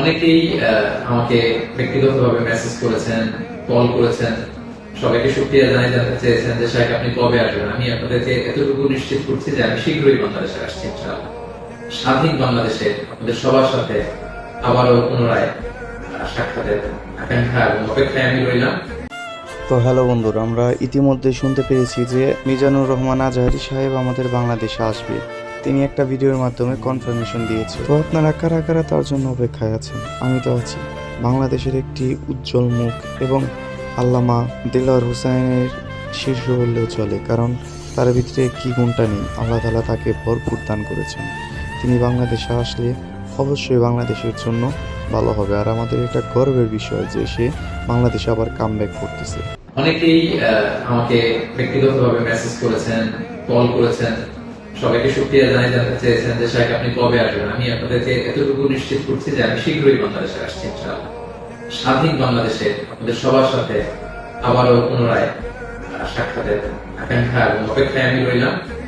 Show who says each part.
Speaker 1: অনেকেই আমাকে ব্যক্তিগতভাবে মেসেজ করেছেন কল করেছেন। সবাইকে সুক্রিয়া জানাই জানতে চেয়েছেন যে শাহেখ আপনি কবে আসবেন? আমি আপনাদেরকে এতটুকু নিশ্চিত করছি যে, আমি শীঘ্রই বাংলাদেশে আসছি স্বাধীন বাংলাদেশে আপনাদের সবার সাথে আবারও পুনরায় সাক্ষাতের আকাঙ্ক্ষা এবং অপেক্ষায় আমি রইলাম।
Speaker 2: তো হ্যালো বন্ধুরা, আমরা ইতিমধ্যে শুনতে পেরেছি যে মিজানুর রহমান আজহারি সাহেব আমাদের বাংলাদেশে আসবে। তিনি একটা ভিডিওর মাধ্যমে কনফার্মেশন দিয়েছে। তো আপনারা কারা কারা তার জন্য অপেক্ষায় আছেন? আমি তো আছি। বাংলাদেশের একটি উজ্জ্বল মুখ এবং আল্লামা দিলওয়ার হুসাইনের শীর্ষ বললেও চলে, কারণ তার ভিতরে কি গুণটা নেই। আল্লাহ তালা তাকে ভরপুর দান করেছেন। তিনি বাংলাদেশে আসলে অবশ্যই বাংলাদেশের জন্য ভালো হবে। আর আমাদের এটা গর্বের বিষয় যে সে বাংলাদেশে আবার কাম করতেছে।
Speaker 1: অনেকেই আমাকে ব্যক্তিগতভাবে মেসেজ করেছেন কল করেছেন। সবাইকে সুক্রিয়া জানাই, জানতে চেয়েছেন যে সাহেব আপনি কবে আসবেন আমি আপনাদেরকে এতটুকু নিশ্চিত করছি যে আমি শীঘ্রই বাংলাদেশে আসছি। স্বাধীন বাংলাদেশে আমাদের সবার সাথে আবারও পুনরায় সাক্ষাতের আকাঙ্ক্ষা এবং অপেক্ষায় আমি রইলাম